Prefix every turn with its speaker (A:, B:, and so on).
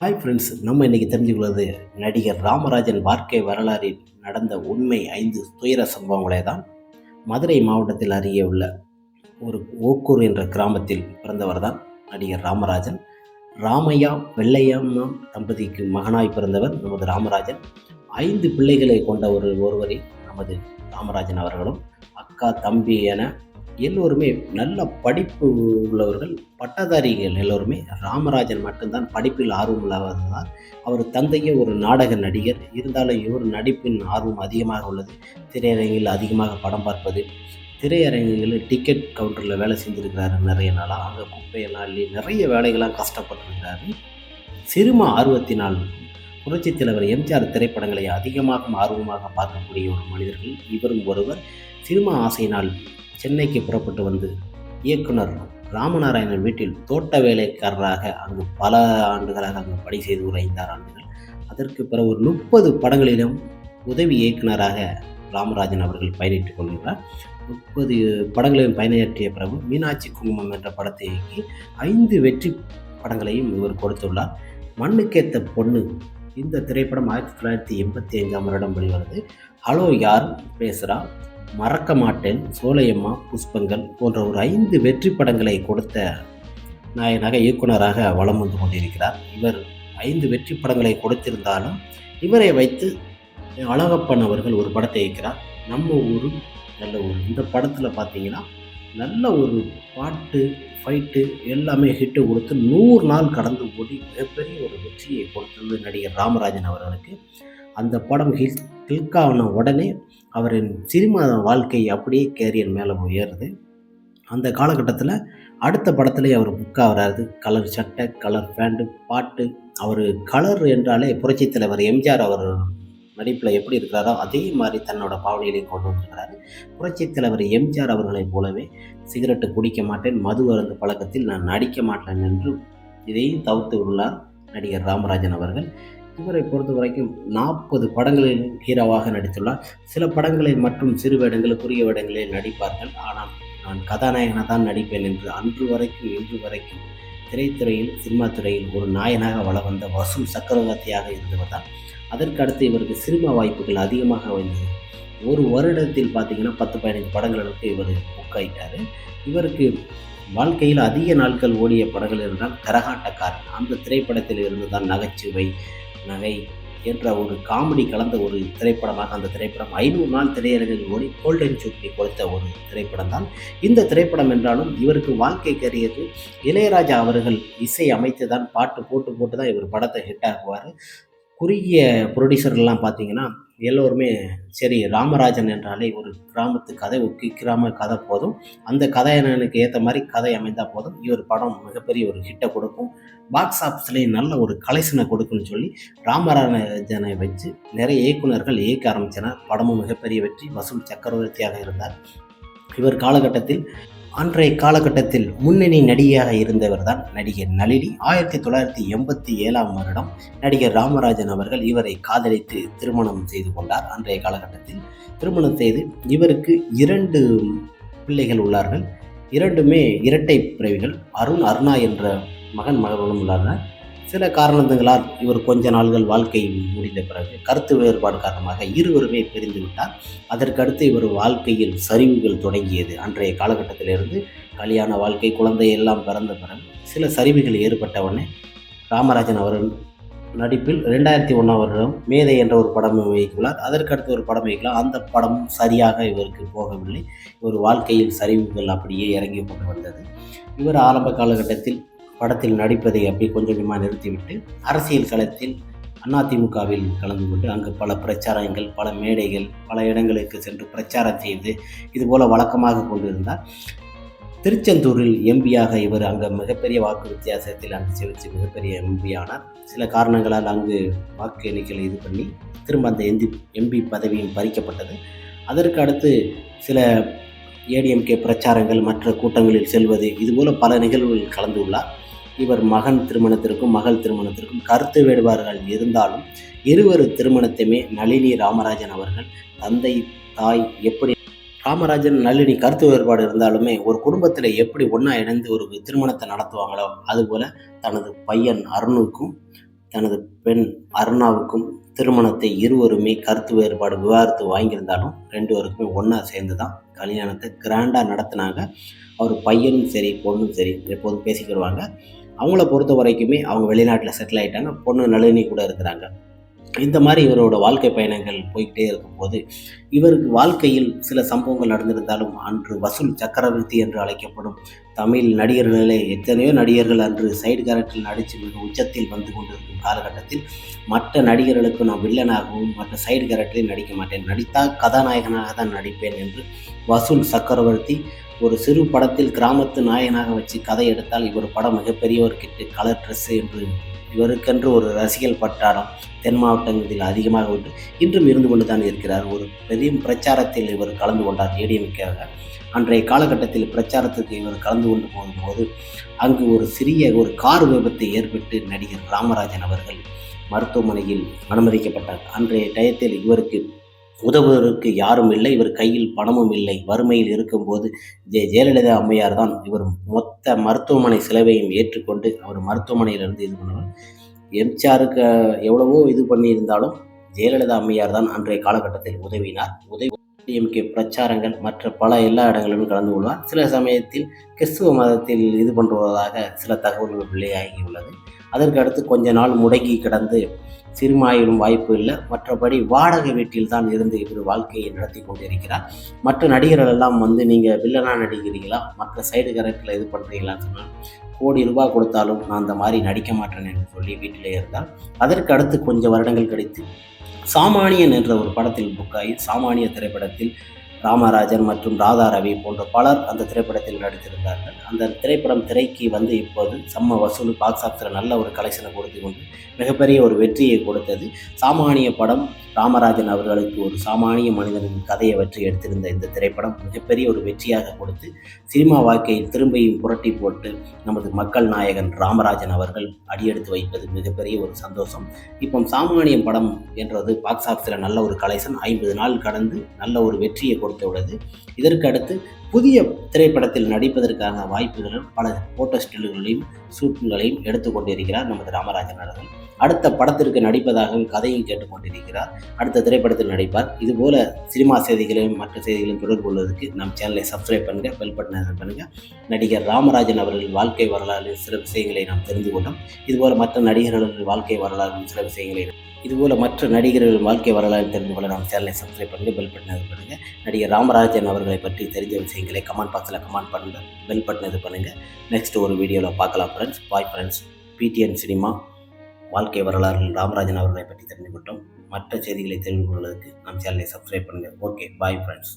A: Hi friends நம்ம இன்றைக்கி தெரிஞ்சுக்கொள்வது நடிகர் ராமராஜன் வாழ்க்கை வரலாறில் நடந்த உண்மை ஐந்து துயர சம்பவங்களே தான் மதுரை மாவட்டத்தில் அருகே உள்ள ஒரு ஓக்கூர் என்ற கிராமத்தில் பிறந்தவர் தான் நடிகர் ராமராஜன். ராமையா வெள்ளையம்மா தம்பதிக்கு மகனாய் பிறந்தவர் நமது ராமராஜன். ஐந்து பிள்ளைகளை கொண்ட ஒரு ஒருவரில் நமது ராமராஜன் அவர்களும். அக்கா தம்பி என எல்லோருமே நல்ல படிப்பு உள்ளவர்கள் பட்டதாரிகள் எல்லோருமே ராமராஜன் மட்டும்தான் படிப்பில் ஆர்வம் இல்லாததால் அவர் தந்தையே ஒரு நாடக நடிகர். இருந்தாலும் இவர் நடிப்பின் ஆர்வம் அதிகமாக உள்ளது. திரையரங்கில் அதிகமாக படம் பார்ப்பது திரையரங்குகளில் டிக்கெட் கவுண்டரில் வேலை செஞ்சுருக்கிறாரு நிறைய நாளாக அங்கே குப்பையெல்லாம் இல்லை நிறைய வேலைகளாக கஷ்டப்பட்டிருக்கிறாரு. சிறும ஆர்வத்தினால் புரட்சித் தலைவர் எம்ஜிஆர் திரைப்படங்களை அதிகமாக ஆர்வமாக பார்க்கக்கூடிய ஒரு மனிதர்கள் இவரும் ஒருவர். சினிமா ஆசையினால் சென்னைக்கு புறப்பட்டு வந்து இயக்குனர் ராமநாராயணன் வீட்டில் தோட்ட வேலைக்காரராக அங்கு பல ஆண்டுகளாக அங்கு பணி செய்து ஒரு ஐந்தாறு ஆண்டுகள். அதற்கு பிறகு ஒரு முப்பது படங்களிலும் உதவி இயக்குனராக ராமராஜன் அவர்கள் பயணித்துக் கொள்கிறார் முப்பது படங்களையும் பயணியாற்றிய பிறகு மீனாட்சி குங்குமம் என்ற படத்தை இயக்கி ஐந்து வெற்றி படங்களையும் இவர் கொடுத்துள்ளார். மண்ணுக்கேத்த பொண்ணு இந்த திரைப்படம் ஆயிரத்தி தொள்ளாயிரத்தி எண்பத்தி ஐந்தாம் வருடம் வெளிவந்தது. ஹலோ யார் பேசுகிறா மறக்க மாட்டேன் சோலையம்மா புஷ்பங்கள் போன்ற ஒரு ஐந்து வெற்றி படங்களை கொடுத்த நாயனாக இயக்குனராக வலம் வந்து கொண்டிருக்கிறார். இவர் ஐந்து வெற்றி படங்களை கொடுத்திருந்தாலும் இவரை வைத்து அழகப்பன் அவர்கள் ஒரு படத்தை இயக்கிறார். நம்ம ஊர் நல்ல ஊர். இந்த படத்தில் பார்த்தீங்கன்னா நல்ல ஒரு பாட்டு ஃபைட்டு எல்லாமே ஹிட்டு கொடுத்து நூறு நாள் கடந்து ஓடி மிகப்பெரிய ஒரு வெற்றியை கொடுத்தது நடிகர் ராமராஜன் அவர்களுக்கு. அந்த படம் ஹில் ஆன உடனே அவரின் சினிமா வாழ்க்கை அப்படியே கேரியர் மேலே உயருது. அந்த காலகட்டத்தில் அடுத்த படத்துலேயே அவர் புக் ஆகிறாரு. கலர் சட்டை கலர் பேண்ட்டு பாட்டு. அவர் கலர் என்றாலே புரட்சித் தலைவர் எம்ஜிஆர் அவர் நடிப்பில் எப்படி இருக்கிறாரோ அதே மாதிரி தன்னோட பாவனையிலையும் கொண்டு வந்திருக்கிறாரு. புரட்சித் தலைவர் எம்ஜிஆர் அவர்களைப் போலவே சிகரெட்டு குடிக்க மாட்டேன் மது அருந்து பழக்கத்தில் நான் நடிக்க மாட்டேன் என்று இதையும் தவிர்த்து உள்ளார் நடிகர் ராமராஜன் அவர்கள். இவரை பொறுத்த வரைக்கும் நாற்பது படங்களில் ஹீரோவாக நடித்துள்ளார். சில படங்களில் மற்றும் சிறு வேடங்கள் குறுகிய வேடங்களில் நடிப்பார்கள். ஆனால் நான் கதாநாயகனாக தான் நடிப்பேன் என்று அன்று வரைக்கும் இன்று வரைக்கும் திரைத்துறையில் சினிமா துறையில் ஒரு நாயனாக வள வந்த வசூல் சக்கரவர்த்தியாக இருந்தவர் தான் அதற்கு அடுத்து இவருக்கு சினிமா வாய்ப்புகள் அதிகமாக வந்தது ஒரு வருடத்தில் பார்த்திங்கன்னா பத்து பதினைந்து படங்களுக்கு இவர் புக் ஆகிட்டார் இவருக்கு வாழ்க்கையில் அதிக நாட்கள் ஓடிய படங்கள் இருந்தால் கரகாட்டக்காரன். அந்த திரைப்படத்தில் இருந்து தான் நகைச்சுவை நகை என்ற ஒரு காமெடி கலந்த ஒரு திரைப்படமாக அந்த திரைப்படம் ஐநூறு நாள் திரையரங்கில் ஓடி கோல்டன் ஜூப்ளி கொடுத்த ஒரு திரைப்படம் தான். இந்த திரைப்படம் என்றாலும் இவருக்கு வாழ்க்கை கரியது இளையராஜா அவர்கள் இசை அமைத்து தான் பாட்டு போட்டு போட்டு தான் இவர் படத்தை ஹிட் ஆகுவார் குறுகிய ப்ரொடியூசர்லாம் பார்த்தீங்கன்னா எல்லோருமே சரி ராமராஜன் என்றாலே ஒரு கிராமத்து கதை ஒரு கிராம கதை போதும். அந்த கதையனுக்கு ஏற்ற மாதிரி கதை அமைந்தால் போதும். இவர் படம் மிகப்பெரிய ஒரு ஹிட்டை கொடுக்கும். பாக்ஸ் ஆஃபீஸ்லேயும் நல்ல ஒரு கலெக்ஷனை கொடுக்குன்னு சொல்லி ராமராஜனை வச்சு நிறைய இயக்குநர்கள் இயக்க ஆரம்பித்தனர் படமும் மிகப்பெரிய வெற்றி. வசூல் சக்கரவர்த்தியாக இருந்தார். இவர் காலகட்டத்தில் அன்றைய காலகட்டத்தில் முன்னணி நடிகையாக இருந்தவர் தான் நடிகர் நளினி. ஆயிரத்தி தொள்ளாயிரத்தி எண்பத்தி ஏழாம் வருடம் நடிகர் ராமராஜன் அவர்கள் இவரை காதலித்து திருமணம் செய்து கொண்டார். அன்றைய காலகட்டத்தில் திருமணம் செய்து இவருக்கு இரண்டு பிள்ளைகள் உள்ளார்கள். இரண்டுமே இரட்டை பிறவிகள். அருண் அருணா என்ற மகன் மகளும் உள்ளார்கள். சில காரணங்களால் இவர் கொஞ்ச நாள்கள் வாழ்க்கை முடிந்த பிறகு கருத்து வேறுபாடு காரணமாக இருவருமே பிரிந்து விட்டார். அதற்கடுத்து இவர் வாழ்க்கையில் சரிவுகள் தொடங்கியது. அன்றைய காலகட்டத்திலிருந்து கல்யாண வாழ்க்கை குழந்தை எல்லாம் பிறந்த பிறகு சில சரிவுகள் ஏற்பட்டவுடனே ராமராஜன் அவர்கள் நடிப்பில் ரெண்டாயிரத்தி ஒன்றாம் வருடம் மேதை என்ற ஒரு படம் வைத்துள்ளார் அதற்கடுத்து ஒரு படம் வைக்கலாம் அந்த படம் சரியாக இவருக்கு போகவில்லை. இவர் வாழ்க்கையில் சரிவுகள் அப்படியே இறங்கி கொண்டு வந்தது. இவர் ஆரம்ப காலகட்டத்தில் படத்தில் நடிப்பதை அப்படி கொஞ்சம் கொஞ்சமாக நிறுத்திவிட்டு அரசியல் களத்தில் அதிமுகவில் கலந்து கொண்டு அங்கு பல பிரச்சாரங்கள் பல மேடைகள் பல இடங்களுக்கு சென்று பிரச்சாரம் செய்து இதுபோல் வழக்கமாக கொண்டிருந்தார். திருச்செந்தூரில் எம்பியாக இவர் அங்கே மிகப்பெரிய வாக்கு வித்தியாசத்தில் அங்கு செலுத்தி மிகப்பெரிய எம்பி ஆனார் சில காரணங்களால் அங்கு வாக்கு எண்ணிக்கையில் இது பண்ணி திரும்ப அந்த எம்பி எம்பி பதவியும் பறிக்கப்பட்டது. அதற்கு அடுத்து சில ஏடிஎம்கே பிரச்சாரங்கள் மற்ற கூட்டங்களில் செல்வது இதுபோல் பல நிகழ்வுகளில் கலந்துள்ளார் இவர் மகன் திருமணத்திற்கும் மகள் திருமணத்திற்கும் கருத்து வேறுபாடுகள் இருந்தாலும் இருவரு திருமணத்தையுமே நளினி ராமராஜன் அவர்கள் தந்தை தாய் எப்படி ராமராஜன் நளினி கருத்து வேறுபாடு இருந்தாலுமே ஒரு குடும்பத்தில் எப்படி ஒன்றா இணைந்து ஒரு திருமணத்தை நடத்துவாங்களோ அதுபோல் தனது பையன் அருணுக்கும் தனது பெண் அருணாவுக்கும் திருமணத்தை இருவருமே கருத்து வேறுபாடு விவாதத்து வாங்கியிருந்தாலும் ரெண்டு பேருக்குமே ஒன்றா சேர்ந்து தான் கல்யாணத்தை கிராண்டாக நடத்தினாங்க. அவர் பையனும் சரி பொண்ணும் சரி எப்போதும் பேசிக்கிடுவாங்க அவங்கள பொறுத்த வரைக்குமே அவங்க வெளிநாட்டில் செட்டில் ஆகிட்டாங்க பொண்ணு நளினி கூட இருக்கிறாங்க. இந்த மாதிரி இவரோட வாழ்க்கை பயணங்கள் போய்கிட்டே இருக்கும்போது இவருக்கு வாழ்க்கையில் சில சம்பவங்கள் நடந்திருந்தாலும் அன்று வசூல் சக்கரவர்த்தி என்று அழைக்கப்படும் தமிழ் நடிகர்களே எத்தனையோ நடிகர்கள் அன்று சைடு கேரக்டரில் நடித்து மிக உச்சத்தில் வந்து கொண்டிருக்கும் காலகட்டத்தில் மற்ற நடிகர்களுக்கு நான் வில்லனாகவும் மற்ற சைடு கேரக்டரில் நடிக்க மாட்டேன். நடித்தால் கதாநாயகனாக தான் நடிப்பேன் என்று வசூல் சக்கரவர்த்தி ஒரு சிறு படத்தில் கிராமத்து நாயகனாக வச்சு கதை எடுத்தால் இவர் படம் மிகப்பெரிய ஒரு கிட்டு கலர் ட்ரெஸ்ஸு என்று இவருக்கென்று ஒரு ரசிகல் பட்டாளம் தென் மாவட்டங்களில் அதிகமாக உண்டு. இன்றும் இருந்து கொண்டு தான் இருக்கிறார். ஒரு பெரிய பிரச்சாரத்தில் இவர் கலந்து கொண்டார். ஏடிஎம்கேவாக. அன்றைய காலகட்டத்தில் பிரச்சாரத்துக்கு இவர் கலந்து கொண்டு போகும்போது அங்கு ஒரு சிறிய ஒரு கார் விபத்து ஏற்பட்டு நடிகர் ராமராஜன் அவர்கள் மருத்துவமனையில் அனுமதிக்கப்பட்டார். அன்றைய டயத்தில் இவருக்கு உதவுவதற்கு யாரும் இல்லை இவர் கையில் பணமும் இல்லை. வறுமையில் இருக்கும்போது ஜெ ஜெயலலிதா அம்மையார் தான் இவர் மொத்த மருத்துவமனை செலவையும் ஏற்றுக்கொண்டு அவர் மருத்துவமனையிலிருந்து இது பண்ணுவார். எம்ஜிஆருக்கு எவ்வளவோ இது பண்ணியிருந்தாலும் ஜெயலலிதா அம்மையார் தான் அன்றைய காலகட்டத்தில் உதவினார். உதவி டிஎம்கே பிரச்சாரங்கள் மற்ற பல எல்லா இடங்களிலும் கலந்து கொள்வார். சில சமயத்தில் கிறிஸ்துவ மதத்தில் இது பண்ணுவதாக சில தகவல்கள் வெளியாகியுள்ளது அதற்கு அடுத்து கொஞ்ச நாள் முடங்கி கிடந்து சிறுமாயிலும் வாய்ப்பு இல்லை. மற்றபடி வாடகை வீட்டில் தான் இருந்து இவர் வாழ்க்கையை நடத்தி கொண்டிருக்கிறார். மற்ற நடிகர்கள் எல்லாம் வந்து நீங்கள் வில்லனாக நடிக்கிறீங்களா? மற்ற சைடு கரெக்டில் இது பண்ணுறீங்களான்னு சொன்னால் கோடி ரூபாய் கொடுத்தாலும் நான் அந்த மாதிரி நடிக்க மாட்டேன் என்று சொல்லி வீட்டிலே இருந்தால் அதற்கு அடுத்து கொஞ்சம் வருடங்கள் கழித்து சாமானியன் என்ற ஒரு படத்தில் புக்காகி சாமானிய திரைப்படத்தில் ராமராஜன் மற்றும் ராதா ரவி போன்ற பலர் அந்த திரைப்படத்தில் நடித்திருந்தார்கள். அந்த திரைப்படம் திரைக்கு வந்து இப்போது செம்ம வசூல் பாக்ஸ் ஆஃபீஸில் நல்ல ஒரு கலெக்ஷனை கொடுத்து கொண்டு மிகப்பெரிய ஒரு வெற்றியை கொடுத்தது. சாமானிய படம் ராமராஜன் அவர்களுக்கு ஒரு சாமானிய மனிதனின் கதையை வெற்றி எடுத்திருந்த இந்த திரைப்படம் மிகப்பெரிய ஒரு வெற்றியாக கொடுத்து சினிமா வாழ்க்கையில் திரும்பியும் புரட்டி போட்டு நமது மக்கள் நாயகன் ராமராஜன் அவர்கள் அடியெடுத்து வைப்பது மிகப்பெரிய ஒரு சந்தோஷம். இப்போ சாமானியம் படம் என்றது பாக்ஸ் ஆஃபீஸில் நல்ல ஒரு கலெக்ஷன் ஐம்பது நாள் கடந்து நல்ல ஒரு வெற்றியை கொடுத்து உள்ளது. இதற்கு அடுத்து புதிய திரைப்படத்தில் நடிப்பதற்கான வாய்ப்புகளும் பல போட்டோ ஸ்டில்களையும் ஷூட்டிங்களையும் எடுத்துக்கொண்டிருக்கிறார் நமது ராமராஜன் அவர்கள். அடுத்த படத்திற்கு நடிப்பதாகவும் கதையும் கேட்டுக்கொண்டிருக்கிறார் அடுத்த திரைப்படத்தில் நடிப்பார். இதுபோல சினிமா செய்திகளையும் மற்ற செய்திகளையும் தொடர்பு கொள்வதற்கு நம் சேனலை சப்ஸ்கிரைப் பண்ணுங்க பெல் பட்டனை பண்ணுங்க. நடிகர் ராமராஜன் அவர்களின் வாழ்க்கை வரலாறு சில விஷயங்களை நாம் தெரிந்து கொண்டோம். இதுபோல மற்ற நடிகர்களின் வாழ்க்கை வரலாறு சில விஷயங்களை இதுபோல் மற்ற நடிகர்கள் வாழ்க்கை வரலாறு தெரிந்து கொள்ள நம்ம சேனலை சப்ஸ்கிரைப் பண்ணுங்கள் பெல் பட்டன் இது பண்ணுங்கள் நடிகர் ராமராஜன் அவர்களை பற்றி தெரிஞ்ச விஷயங்களை கமெண்ட் பாக்ஸில் கமெண்ட் பண்ணுங்கள் பெல் பட்டன் இது பண்ணுங்கள் நெக்ஸ்ட் ஒரு வீடியோவில் பார்க்கலாம் ஃப்ரெண்ட்ஸ் பாய் ஃப்ரெண்ட்ஸ் பிடிஎன் சினிமா வாழ்க்கை வரலாறு ராமராஜன் அவர்களை பற்றி தெரிந்து கொண்டோம். மற்ற செய்திகளை தெரிந்து கொள்வதற்கு நம் சேனலை சப்ஸ்கிரைப் பண்ணுங்கள் ஓகே பாய் ஃப்ரெண்ட்ஸ்